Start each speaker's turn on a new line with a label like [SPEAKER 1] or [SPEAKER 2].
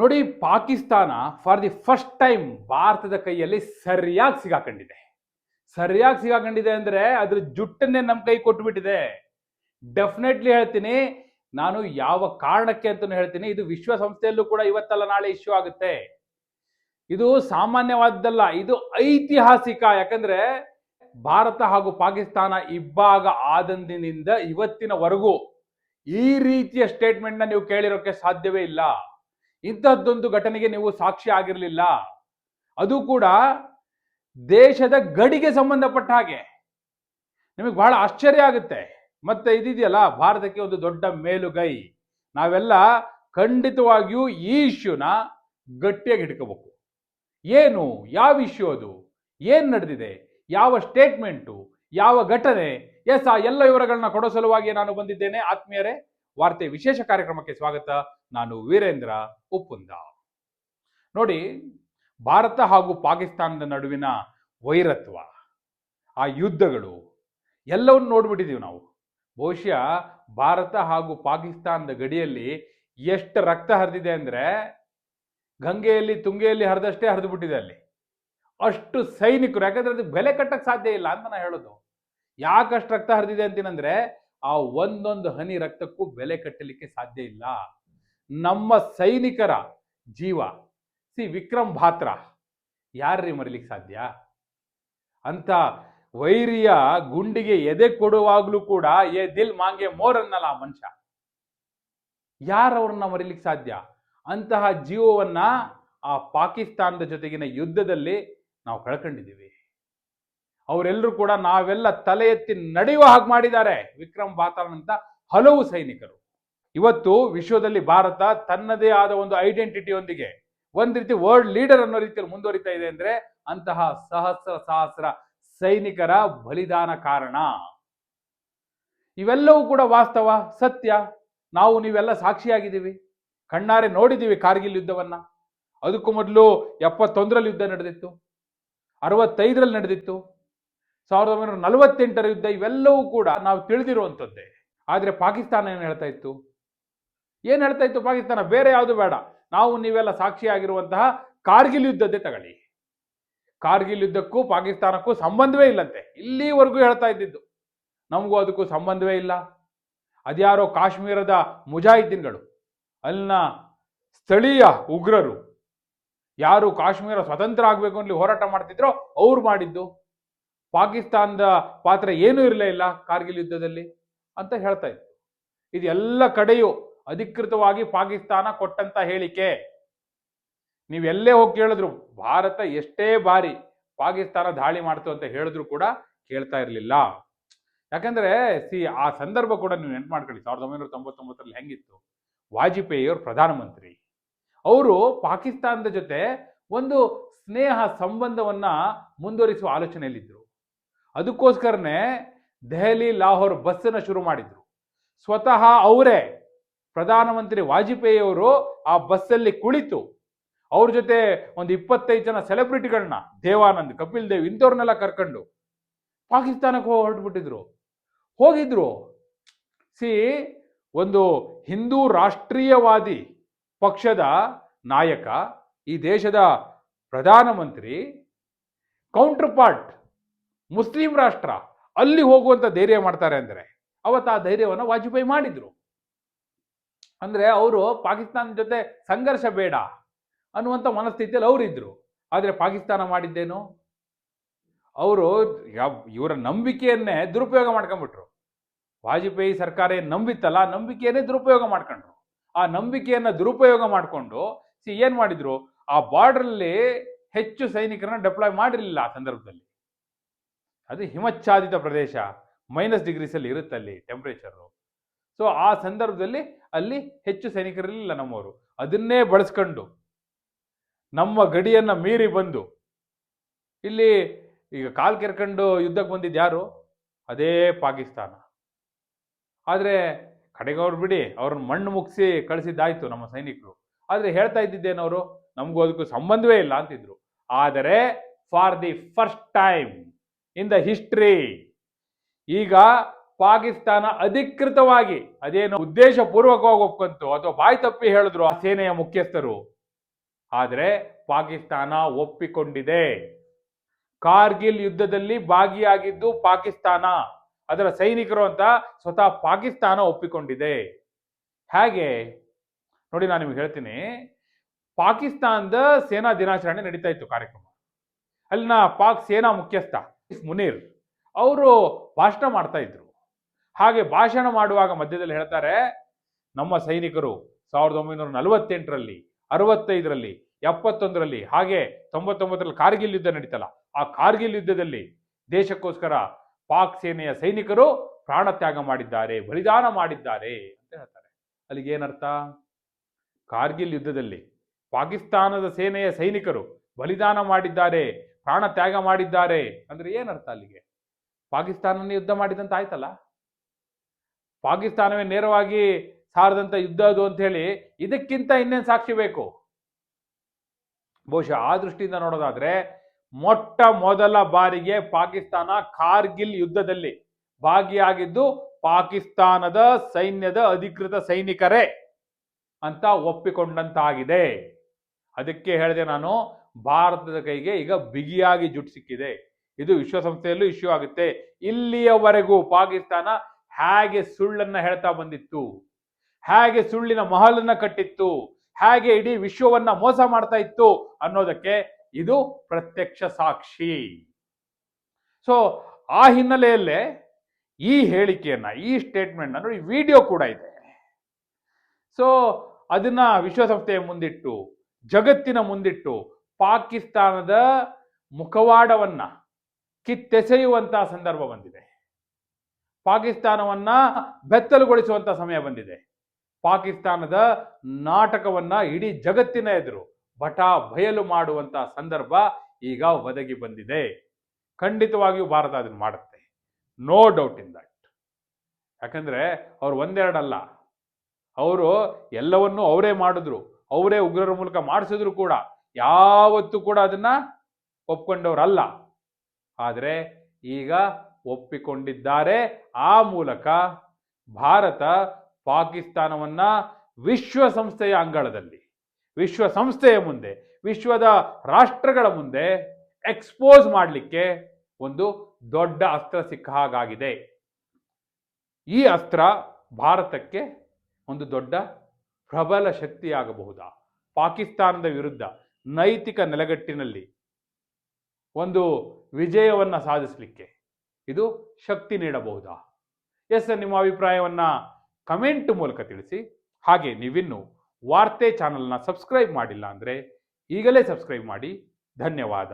[SPEAKER 1] ನೋಡಿ, Pakistan for the first time ಭಾರತದ ಕೈಯಲ್ಲಿ ಸರಿಯಾಗಿ ಸಿಗಾಕೊಂಡಿದೆ. ಸರಿಯಾಗಿ ಸಿಗಾಕೊಂಡಿದೆ ಅಂದ್ರೆ ಅದ್ರ ಜುಟ್ಟನ್ನೇ ನಮ್ಮ ಕೈ ಕೊಟ್ಬಿಟ್ಟಿದೆ. ಡೆಫಿನೆಟ್ಲಿ ಹೇಳ್ತೀನಿ, ನಾನು ಯಾವ ಕಾರಣಕ್ಕೆ ಅಂತಲೂ ಹೇಳ್ತೀನಿ, ಇದು ವಿಶ್ವಸಂಸ್ಥೆಯಲ್ಲೂ ಕೂಡ ಇವತ್ತಲ್ಲ ನಾಳೆ ಇಶ್ಯೂ ಆಗುತ್ತೆ. ಇದು ಸಾಮಾನ್ಯವಾದ್ದಲ್ಲ, ಇದು ಐತಿಹಾಸಿಕ, ಯಾಕಂದ್ರೆ ಭಾರತ ಹಾಗೂ ಪಾಕಿಸ್ತಾನ ಇಬ್ಬಾಗ ಆದಂದಿನಿಂದ ಇವತ್ತಿನವರೆಗೂ ಈ ರೀತಿಯ ಸ್ಟೇಟ್ಮೆಂಟ್ನ ನೀವು ಕೇಳಿರೋಕೆ ಸಾಧ್ಯವೇ ಇಲ್ಲ. ಇಂತಹದ್ದೊಂದು ಘಟನೆಗೆ ನೀವು ಸಾಕ್ಷಿ ಆಗಿರಲಿಲ್ಲ. ಅದು ಕೂಡ ದೇಶದ ಗಡಿಗೆ ಸಂಬಂಧಪಟ್ಟ ಹಾಗೆ. ನಿಮಗೆ ಬಹಳ ಆಶ್ಚರ್ಯ ಆಗುತ್ತೆ. ಮತ್ತೆ ಇದಿದೆಯಲ್ಲ, ಭಾರತಕ್ಕೆ ಒಂದು ದೊಡ್ಡ ಮೇಲುಗೈ. ನಾವೆಲ್ಲ ಖಂಡಿತವಾಗಿಯೂ ಈ ಇಶ್ಯೂನ ಗಟ್ಟಿಯಾಗಿ ಹಿಡ್ಕೋಬೇಕು. ಏನು, ಯಾವ ಇಶ್ಯೂ ಅದು? ಏನು ನಡೆದಿದೆ? ಯಾವ ಸ್ಟೇಟ್ಮೆಂಟು? ಯಾವ ಘಟನೆ? ಎಸ್, ಆ ಎಲ್ಲ ವಿವರಗಳನ್ನ ಕೊಡೋ ಸಲುವಾಗಿ ನಾನು ಬಂದಿದ್ದೇನೆ. ಆತ್ಮೀಯರೇ ವಾರ್ತೆ ವಿಶೇಷ ಕಾರ್ಯಕ್ರಮಕ್ಕೆ ಸ್ವಾಗತ. ನಾನು ವೀರೇಂದ್ರ ಉಪ್ಪುಂದ ನೋಡಿ, ಭಾರತ ಹಾಗೂ ಪಾಕಿಸ್ತಾನದ ನಡುವಿನ ವೈರತ್ವ, ಆ ಯುದ್ಧಗಳು ಎಲ್ಲವನ್ನು ನೋಡ್ಬಿಟ್ಟಿದೀವಿ ನಾವು. ಬಹುಶಃ ಭಾರತ ಹಾಗೂ ಪಾಕಿಸ್ತಾನದ ಗಡಿಯಲ್ಲಿ ಎಷ್ಟು ರಕ್ತ ಹರಿದಿದೆ ಅಂದ್ರೆ ಗಂಗೆಯಲ್ಲಿ, ತುಂಗೆಯಲ್ಲಿ ಹರಿದಷ್ಟೇ ಹರಿದು ಬಿಟ್ಟಿದೆ ಅಲ್ಲಿ. ಅಷ್ಟು ಸೈನಿಕರು, ಯಾಕಂದ್ರೆ ಅದಕ್ಕೆ ಬೆಲೆ ಕಟ್ಟಕ್ಕೆ ಸಾಧ್ಯ ಇಲ್ಲ ಅಂತ ನಾನು ಹೇಳೋದು. ಯಾಕಷ್ಟು ರಕ್ತ ಹರಿದಿದೆ ಅಂತೀನಂದ್ರೆ ಆ ಒಂದೊಂದು ಹನಿ ರಕ್ತಕ್ಕೂ ಬೆಲೆ ಕಟ್ಟಲಿಕ್ಕೆ ಸಾಧ್ಯ ಇಲ್ಲ. ನಮ್ಮ ಸೈನಿಕರ ಜೀವ. ಸಿ ವಿಕ್ರಮ್ ಭಾತ್ರ. ಯಾರ್ರಿ ಮರಿಲಿಕ್ಕೆ ಸಾಧ್ಯ? ಅಂತ ವೈರಿಯ ಗುಂಡಿಗೆ ಎದೆ ಕೊಡುವಾಗ್ಲೂ ಕೂಡ ಏ ದಿಲ್ ಮಾಂಗೆ ಮೋರ್ ಅನ್ನಲ್ಲ ಆ ಮನುಷ್ಯ. ಯಾರವ್ರನ್ನ ಮರಿಲಿಕ್ಕೆ ಸಾಧ್ಯ? ಅಂತಹ ಜೀವವನ್ನ ಆ ಪಾಕಿಸ್ತಾನದ ಜೊತೆಗಿನ ಯುದ್ಧದಲ್ಲಿ ನಾವು ಕಳ್ಕೊಂಡಿದ್ದೀವಿ. ಅವರೆಲ್ಲರೂ ಕೂಡ ನಾವೆಲ್ಲ ತಲೆ ಎತ್ತಿ ನಡೆಯುವ ಹಾಗೆ ಮಾಡಿದ್ದಾರೆ. ವಿಕ್ರಮ್ ಬಾತಾನ್ ಅಂತ ಹಲವು ಸೈನಿಕರು. ಇವತ್ತು ವಿಶ್ವದಲ್ಲಿ ಭಾರತ ತನ್ನದೇ ಆದ ಒಂದು ಐಡೆಂಟಿಟಿಯೊಂದಿಗೆ ಒಂದ್ ರೀತಿ ವರ್ಲ್ಡ್ ಲೀಡರ್ ಅನ್ನೋ ರೀತಿಯಲ್ಲಿ ಮುಂದುವರಿತಾ ಇದೆ ಅಂದ್ರೆ ಅಂತಹ ಸಹಸ್ರ ಸಹಸ್ರ ಸೈನಿಕರ ಬಲಿದಾನ ಕಾರಣ. ಇವೆಲ್ಲವೂ ಕೂಡ ವಾಸ್ತವ, ಸತ್ಯ. ನಾವು ನೀವೆಲ್ಲ ಸಾಕ್ಷಿಯಾಗಿದ್ದೀವಿ. ಕಣ್ಣಾರೆ ನೋಡಿದ್ದೀವಿ ಕಾರ್ಗಿಲ್ ಯುದ್ಧವನ್ನ. ಅದಕ್ಕೂ ಮೊದಲು ಎಪ್ಪತ್ತೊಂದರಲ್ಲಿ ಯುದ್ಧ ನಡೆದಿತ್ತು. ಅರವತ್ತೈದರಲ್ಲಿ ನಡೆದಿತ್ತು. ಸಾವಿರದ ಒಂಬೈನೂರ ನಲವತ್ತೆಂಟರ ಯುದ್ಧ ಇವೆಲ್ಲವೂ ಕೂಡ ನಾವು ತಿಳಿದಿರುವಂಥದ್ದೇ. ಆದರೆ ಪಾಕಿಸ್ತಾನ ಏನು ಹೇಳ್ತಾ ಇತ್ತು? ಏನು ಹೇಳ್ತಾ ಇತ್ತು ಪಾಕಿಸ್ತಾನ? ಬೇರೆ ಯಾವುದು ಬೇಡ. ನಾವು ನೀವೆಲ್ಲ ಸಾಕ್ಷಿಯಾಗಿರುವಂತಹ ಕಾರ್ಗಿಲ್ ಯುದ್ಧದ್ದೇ ತಗೊಳ್ಳಿ. ಕಾರ್ಗಿಲ್ ಯುದ್ಧಕ್ಕೂ ಪಾಕಿಸ್ತಾನಕ್ಕೂ ಸಂಬಂಧವೇ ಇಲ್ಲಂತೆ. ಇಲ್ಲಿವರೆಗೂ ಹೇಳ್ತಾ ಇದ್ದಿದ್ದು. ನಮಗೂ ಅದಕ್ಕೂ ಸಂಬಂಧವೇ ಇಲ್ಲ. ಅದ್ಯಾರೋ ಕಾಶ್ಮೀರದ ಮುಜಾಹಿದ್ದೀನ್ಗಳು, ಅಲ್ಲಿನ ಸ್ಥಳೀಯ ಉಗ್ರರು, ಯಾರು ಕಾಶ್ಮೀರ ಸ್ವತಂತ್ರ ಆಗಬೇಕು ಅಂತ ಹೋರಾಟ ಮಾಡ್ತಿದ್ರೋ ಅವ್ರು ಮಾಡಿದ್ದು. ಪಾಕಿಸ್ತಾನದ ಪಾತ್ರ ಏನೂ ಇರಲೇ ಇಲ್ಲ ಕಾರ್ಗಿಲ್ ಯುದ್ಧದಲ್ಲಿ ಅಂತ ಹೇಳ್ತಾ ಇತ್ತು ಇದೆಲ್ಲ ಕಡೆಯೂ ಅಧಿಕೃತವಾಗಿ ಪಾಕಿಸ್ತಾನ ಕೊಟ್ಟಂತ ಹೇಳಿಕೆ. ನೀವೆಲ್ಲೇ ಹೋಗಿ ಕೇಳಿದ್ರು, ಭಾರತ ಎಷ್ಟೇ ಬಾರಿ ಪಾಕಿಸ್ತಾನ ದಾಳಿ ಮಾಡ್ತು ಅಂತ ಹೇಳಿದ್ರು ಕೂಡ ಕೇಳ್ತಾ ಇರಲಿಲ್ಲ. ಯಾಕಂದ್ರೆ, ಸಿ, ಆ ಸಂದರ್ಭ ಕೂಡ ನೀವು ನೆನ್ಪು ಮಾಡ್ಕೊಳ್ಳಿ, ಸಾವಿರದ ಒಂಬೈನೂರ ತೊಂಬತ್ತೊಂಬತ್ತರಲ್ಲಿ ಹೆಂಗಿತ್ತು? ವಾಜಪೇಯಿ ಅವರು ಪ್ರಧಾನಮಂತ್ರಿ. ಅವರು ಪಾಕಿಸ್ತಾನದ ಜೊತೆ ಒಂದು ಸ್ನೇಹ ಸಂಬಂಧವನ್ನ ಮುಂದುವರಿಸುವ ಆಲೋಚನೆಯಲ್ಲಿದ್ದರು ಅದಕ್ಕೋಸ್ಕರನೇ ದೆಹಲಿ, ಲಾಹೋರ್ ಬಸ್ಸನ್ನು ಶುರು ಮಾಡಿದ್ರು. ಸ್ವತಃ ಅವರೇ ಪ್ರಧಾನಮಂತ್ರಿ ವಾಜಪೇಯಿ ಅವರು ಆ ಬಸ್ಸಲ್ಲಿ ಕುಳಿತು ಅವ್ರ ಜೊತೆ ಒಂದು ಇಪ್ಪತ್ತೈದು ಜನ ಸೆಲೆಬ್ರಿಟಿಗಳನ್ನ, ದೇವಾನಂದ್, ಕಪಿಲ್ ದೇವ್ ಇಂಥವ್ರನ್ನೆಲ್ಲ ಕರ್ಕೊಂಡು ಪಾಕಿಸ್ತಾನಕ್ಕೆ ಹೋಗಿ ಹೊರಟ್ಬಿಟ್ಟಿದ್ರು. ಹೋಗಿದ್ರು. ಸಿ, ಒಂದು ಹಿಂದೂ ರಾಷ್ಟ್ರೀಯವಾದಿ ಪಕ್ಷದ ನಾಯಕ, ಈ ದೇಶದ ಪ್ರಧಾನಮಂತ್ರಿ ಕೌಂಟರ್ ಪಾರ್ಟ್ ಮುಸ್ಲಿಂ ರಾಷ್ಟ್ರ ಅಲ್ಲಿ ಹೋಗುವಂತ ಧೈರ್ಯ ಮಾಡ್ತಾರೆ ಅಂದ್ರೆ ಅವತ್ತು ಆ ಧೈರ್ಯವನ್ನು ವಾಜಪೇಯಿ ಮಾಡಿದ್ರು. ಅಂದ್ರೆ ಅವರು ಪಾಕಿಸ್ತಾನ ಜೊತೆ ಸಂಘರ್ಷ ಬೇಡ ಅನ್ನುವಂಥ ಮನಸ್ಥಿತಿಯಲ್ಲಿ ಅವರಿದ್ರು ಆದರೆ ಪಾಕಿಸ್ತಾನ ಮಾಡಿದ್ದೇನು? ಅವರು ಇವರ ನಂಬಿಕೆಯನ್ನೇ ದುರುಪಯೋಗ ಮಾಡ್ಕೊಂಡ್ಬಿಟ್ರು. ವಾಜಪೇಯಿ ಸರ್ಕಾರ ಏನು ನಂಬಿತ್ತಲ್ಲ ನಂಬಿಕೆಯನ್ನೇ ದುರುಪಯೋಗ ಮಾಡ್ಕೊಂಡ್ರು. ಆ ನಂಬಿಕೆಯನ್ನ ದುರುಪಯೋಗ ಮಾಡಿಕೊಂಡು ಸಿ ಏನ್ ಮಾಡಿದ್ರು? ಆ ಬಾರ್ಡ್ರಲ್ಲಿ ಹೆಚ್ಚು ಸೈನಿಕರನ್ನ ಡೆಪ್ಲಾಯ್ ಮಾಡಿರಲಿಲ್ಲ ಆ ಸಂದರ್ಭದಲ್ಲಿ. ಅದು ಹಿಮಚ್ಛಾದಿತ ಪ್ರದೇಶ ಮೈನಸ್ ಡಿಗ್ರೀಸಲ್ಲಿ ಇರುತ್ತೆ ಅಲ್ಲಿ ಟೆಂಪ್ರೇಚರು ಸೊ ಆ ಸಂದರ್ಭದಲ್ಲಿ ಅಲ್ಲಿ ಹೆಚ್ಚು ಸೈನಿಕರಿರಲಿಲ್ಲ ನಮ್ಮವರು. ಅದನ್ನೇ ಬಳಸ್ಕೊಂಡು ನಮ್ಮ ಗಡಿಯನ್ನು ಮೀರಿ ಬಂದು, ಇಲ್ಲಿ ಈಗ ಕಾಲು ಕೆರ್ಕೊಂಡು ಯುದ್ಧಕ್ಕೆ ಬಂದಿದ್ದು ಯಾರು? ಅದೇ ಪಾಕಿಸ್ತಾನ. ಆದರೆ ಕಡೆಗೆ ಅವ್ರು ಬಿಡಿ, ಅವ್ರನ್ನ ಮಣ್ಣು ಮುಗಿಸಿ ಕಳಿಸಿದ್ದಾಯ್ತು ನಮ್ಮ ಸೈನಿಕರು. ಆದರೆ ಹೇಳ್ತಾ ಇದ್ದಿದ್ದೇನವರು? ನಮಗೂ ಅದಕ್ಕೂ ಸಂಬಂಧವೇ ಇಲ್ಲ ಅಂತಿದ್ರು. ಆದರೆ for the first time in the history. ಈಗ ಪಾಕಿಸ್ತಾನ ಅಧಿಕೃತವಾಗಿ ಅದೇನು ಉದ್ದೇಶ ಪೂರ್ವಕವಾಗಿ ಒಪ್ಕೊಂತು ಅಥವಾ ಬಾಯಿ ತಪ್ಪಿ ಹೇಳಿದ್ರು ಆ ಸೇನೆಯ ಮುಖ್ಯಸ್ಥರು. ಆದರೆ ಪಾಕಿಸ್ತಾನ ಒಪ್ಪಿಕೊಂಡಿದೆ. ಕಾರ್ಗಿಲ್ ಯುದ್ಧದಲ್ಲಿ ಭಾಗಿಯಾಗಿದ್ದು ಪಾಕಿಸ್ತಾನ. ಅದರ ಸೈನಿಕರು ಅಂತ ಸ್ವತಃ ಪಾಕಿಸ್ತಾನ ಒಪ್ಪಿಕೊಂಡಿದೆ. ಹೇಗೆ? ನೋಡಿ ನಾನು ನಿಮ್ಗೆ ಹೇಳ್ತೀನಿ. ಪಾಕಿಸ್ತಾನದ ಸೇನಾ ದಿನಾಚರಣೆ ನಡೀತಾ ಇತ್ತು ಕಾರ್ಯಕ್ರಮ. ಅಲ್ಲಿನ ಪಾಕ್ ಸೇನಾ ಮುಖ್ಯಸ್ಥ ಮುನೀರ್ ಅವರು ಭಾಷಣ ಮಾಡ್ತಾ ಇದ್ರು. ಹಾಗೆ ಭಾಷಣ ಮಾಡುವಾಗ ಮಧ್ಯದಲ್ಲಿ ಹೇಳ್ತಾರೆ, ನಮ್ಮ ಸೈನಿಕರು ಸಾವಿರದ ಒಂಬೈನೂರ ನಲವತ್ತೆಂಟರಲ್ಲಿ, ಅರವತ್ತೈದರಲ್ಲಿ, ಎಪ್ಪತ್ತೊಂದರಲ್ಲಿ, ಹಾಗೆ ತೊಂಬತ್ತೊಂಬತ್ತರಲ್ಲಿ ಕಾರ್ಗಿಲ್ ಯುದ್ಧ ನಡೀತಲ್ಲ, ಆ ಕಾರ್ಗಿಲ್ ಯುದ್ಧದಲ್ಲಿ ದೇಶಕ್ಕೋಸ್ಕರ ಪಾಕ್ ಸೇನೆಯ ಸೈನಿಕರು ಪ್ರಾಣ ತ್ಯಾಗ ಮಾಡಿದ್ದಾರೆ, ಬಲಿದಾನ ಮಾಡಿದ್ದಾರೆ ಅಂತ ಹೇಳ್ತಾರೆ. ಅಲ್ಲಿಗೆ ಏನರ್ಥ? ಕಾರ್ಗಿಲ್ ಯುದ್ಧದಲ್ಲಿ ಪಾಕಿಸ್ತಾನದ ಸೇನೆಯ ಸೈನಿಕರು ಬಲಿದಾನ ಮಾಡಿದ್ದಾರೆ ಪ್ರಾಣ ತ್ಯಾಗ ಮಾಡಿದ್ದಾರೆ ಅಂದ್ರೆ ಏನರ್ಥ ಅಲ್ಲಿಗೆ? ಪಾಕಿಸ್ತಾನನೇ ಯುದ್ಧ ಮಾಡಿದಂತ ಆಯ್ತಲ್ಲ? ಪಾಕಿಸ್ತಾನವೇ ನೇರವಾಗಿ ಸಾರದಂತ ಯುದ್ಧ ಅದು ಅಂತ ಹೇಳಿ ಇದಕ್ಕಿಂತ ಇನ್ನೇನು ಸಾಕ್ಷಿ ಬೇಕು? ಬಹುಶಃ ಆ ದೃಷ್ಟಿಯಿಂದ ನೋಡೋದಾದ್ರೆ ಮೊಟ್ಟ ಮೊದಲ ಬಾರಿಗೆ ಪಾಕಿಸ್ತಾನ ಕಾರ್ಗಿಲ್ ಯುದ್ಧದಲ್ಲಿ ಭಾಗಿಯಾಗಿದ್ದು ಪಾಕಿಸ್ತಾನದ ಸೈನ್ಯದ ಅಧಿಕೃತ ಸೈನಿಕರೇ ಅಂತ ಒಪ್ಪಿಕೊಂಡಂತಾಗಿದೆ. ಅದಕ್ಕೆ ಹೇಳಿದೆ ನಾನು ಭಾರತದ ಕೈಗೆ ಈಗ ಬಿಗಿಯಾಗಿ ಜುಟ್ ಸಿಕ್ಕಿದೆ. ಇದು ವಿಶ್ವಸಂಸ್ಥೆಯಲ್ಲೂ ಇಶ್ಯೂ ಆಗುತ್ತೆ. ಇಲ್ಲಿಯವರೆಗೂ ಪಾಕಿಸ್ತಾನ ಹೇಗೆ ಸುಳ್ಳನ್ನ ಹೇಳ್ತಾ ಬಂದಿತ್ತು, ಹೇಗೆ ಸುಳ್ಳಿನ ಮಹಲನ್ನ ಕಟ್ಟಿತ್ತು, ಹೇಗೆ ಇಡೀ ವಿಶ್ವವನ್ನ ಮೋಸ ಮಾಡ್ತಾ ಇತ್ತು ಅನ್ನೋದಕ್ಕೆ ಇದು ಪ್ರತ್ಯಕ್ಷ ಸಾಕ್ಷಿ. ಸೊ ಆ ಹಿನ್ನೆಲೆಯಲ್ಲೇ ಈ ಹೇಳಿಕೆಯನ್ನ, ಈ ಸ್ಟೇಟ್ಮೆಂಟ್ ನೋಡಿ ವಿಡಿಯೋ ಕೂಡ ಇದೆ. ಸೊ ಅದನ್ನ ವಿಶ್ವಸಂಸ್ಥೆಯ ಮುಂದಿಟ್ಟು, ಜಗತ್ತಿನ ಮುಂದಿಟ್ಟು ಪಾಕಿಸ್ತಾನದ ಮುಖವಾಡವನ್ನ ಕಿತ್ತೆಸೆಯುವಂತಹ ಸಂದರ್ಭ ಬಂದಿದೆ. ಪಾಕಿಸ್ತಾನವನ್ನ ಬೆತ್ತಲುಗೊಳಿಸುವಂತ ಸಮಯ ಬಂದಿದೆ. ಪಾಕಿಸ್ತಾನದ ನಾಟಕವನ್ನ ಇಡೀ ಜಗತ್ತಿನ ಎದುರು ಬಟಾ ಬಯಲು ಮಾಡುವಂತ ಸಂದರ್ಭ ಈಗ ಒದಗಿ ಬಂದಿದೆ. ಖಂಡಿತವಾಗಿಯೂ ಭಾರತ ಅದನ್ನು ಮಾಡುತ್ತೆ. ನೋ ಡೌಟ್ ಇನ್ ದಟ್ ಯಾಕಂದ್ರೆ ಅವ್ರು ಒಂದೆರಡಲ್ಲ. ಅವರು ಎಲ್ಲವನ್ನೂ ಅವರೇ ಮಾಡಿದ್ರು. ಅವರೇ ಉಗ್ರರ ಮೂಲಕ ಮಾಡಿಸಿದ್ರು ಕೂಡ. ಯಾವತ್ತೂ ಕೂಡ ಅದನ್ನ ಒಪ್ಕೊಂಡವರಲ್ಲ. ಆದರೆ ಈಗ ಒಪ್ಪಿಕೊಂಡಿದ್ದಾರೆ. ಆ ಮೂಲಕ ಭಾರತ ಪಾಕಿಸ್ತಾನವನ್ನ ವಿಶ್ವಸಂಸ್ಥೆಯ ಅಂಗಳದಲ್ಲಿ, ವಿಶ್ವಸಂಸ್ಥೆಯ ಮುಂದೆ, ವಿಶ್ವದ ರಾಷ್ಟ್ರಗಳ ಮುಂದೆ ಎಕ್ಸ್ಪೋಸ್ ಮಾಡಲಿಕ್ಕೆ ಒಂದು ದೊಡ್ಡ ಅಸ್ತ್ರ ಸಿಕ್ಕ ಹಾಗಾಗಿದೆ. ಈ ಅಸ್ತ್ರ ಭಾರತಕ್ಕೆ ಒಂದು ದೊಡ್ಡ ಪ್ರಬಲ ಶಕ್ತಿಯಾಗಬಹುದಾ? ಪಾಕಿಸ್ತಾನದ ವಿರುದ್ಧ ನೈತಿಕ ನೆಲೆಗಟ್ಟಿನಲ್ಲಿ ಒಂದು ವಿಜಯವನ್ನು ಸಾಧಿಸಲಿಕ್ಕೆ ಇದು ಶಕ್ತಿ ನೀಡಬಹುದಾ? ಎಸ್ ನಿಮ್ಮ ಅಭಿಪ್ರಾಯವನ್ನು ಕಮೆಂಟ್ ಮೂಲಕ ತಿಳಿಸಿ. ಹಾಗೆ ನೀವಿನ್ನು ವಾರ್ತೆ ಚಾನಲ್ನ ಸಬ್ಸ್ಕ್ರೈಬ್ ಮಾಡಿಲ್ಲ ಅಂದರೆ ಈಗಲೇ ಸಬ್ಸ್ಕ್ರೈಬ್ ಮಾಡಿ. ಧನ್ಯವಾದ.